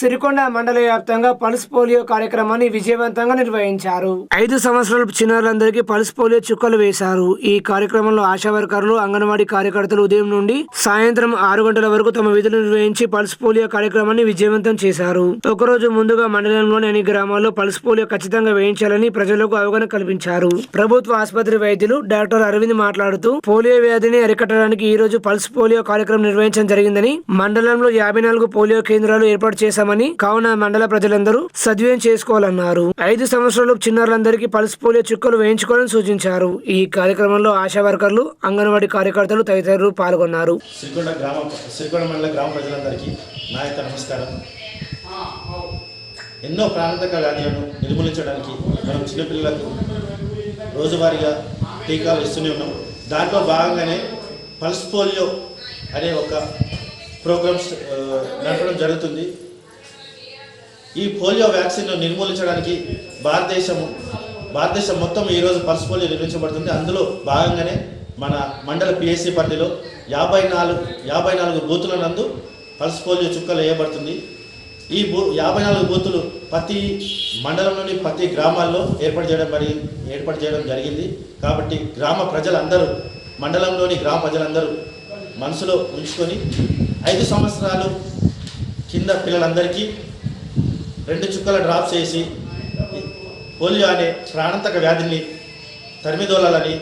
సిరికొండ మండల వ్యాప్తంగా pulse polio కార్యక్రమాన్ని విజయవంతంగా నిర్వహించారు. ఐదు సంవత్సరాల చిన్నారులందరికీ పల్స్ పోలియో చుక్కలు వేశారు. ఈ కార్యక్రమంలో ఆశా వర్కర్లు అంగన్వాడీ కార్యకర్తలు ఉదయం నుండి సాయంత్రం ఆరు గంటల వరకు తమ విధులు నిర్వహించి పల్స్ పోలియో కార్యక్రమాన్ని విజయవంతం చేశారు. ఒకరోజు ముందుగా మండలంలోని అన్ని గ్రామాల్లో పల్స్ పోలియో ఖచ్చితంగా వేయించాలని ప్రజలకు అవగాహన కల్పించారు. ప్రభుత్వ ఆసుపత్రి వైద్యులు డాక్టర్ అరవింద్ మాట్లాడుతూ పోలియో వ్యాధిని అరికట్టడానికి ఈ రోజు పల్స్ పోలియో కార్యక్రమం నిర్వహించడం జరిగిందని మండలంలో యాభై నాలుగు పోలియో కేంద్రాలు ఏర్పాటు చేశామని కావున మండల ప్రజలందరూ సద్వినియోగం చేసుకోవాలన్నారు. ఐదు సంవత్సరాలు చిన్నారులందరికీ పల్స్ పోలియో చుక్కలు వేయించుకోవాలని సూచించారు. ఈ కార్యక్రమంలో ఆశా వర్కర్లు అంగన్వాడీ కార్యకర్తలు తదితరులు పాల్గొన్నారు. ఎన్నో ప్రాణాంతక వ్యాధులను నిర్మూలించడానికి మనం చిన్నపిల్లలకు రోజువారీగా టీకాలు ఇస్తూనే ఉన్నాం. దాంట్లో భాగంగానే పల్స్ పోలియో అనే ఒక ప్రోగ్రామ్స్ నడపడం జరుగుతుంది. ఈ పోలియో వ్యాక్సిన్ను నిర్మూలించడానికి భారతదేశము భారతదేశం మొత్తం ఈరోజు పల్స్ పోలియో నిర్వహించబడుతుంది అందులో భాగంగానే మన మండల పిఎస్సి పరిధిలో యాభై నాలుగు యాభై నాలుగు బూతుల నందు పల్స్ పోలియో చుక్కలు వేయబడుతుంది. ఈ బూ యాభై నాలుగు బూతులు ప్రతి మండలంలోని ప్రతి గ్రామాల్లో ఏర్పాటు చేయడం మరి ఏర్పాటు చేయడం జరిగింది. కాబట్టి గ్రామ ప్రజలందరూ మండలంలోని గ్రామ ప్రజలందరూ మనసులో ఉంచుకొని ఐదు సంవత్సరాలు కింద పిల్లలందరికీ రెండు చుక్కల డ్రాప్స్ వేసి పోలియో అనే ప్రాణాంతక వ్యాధిని తరిమిదోలాలని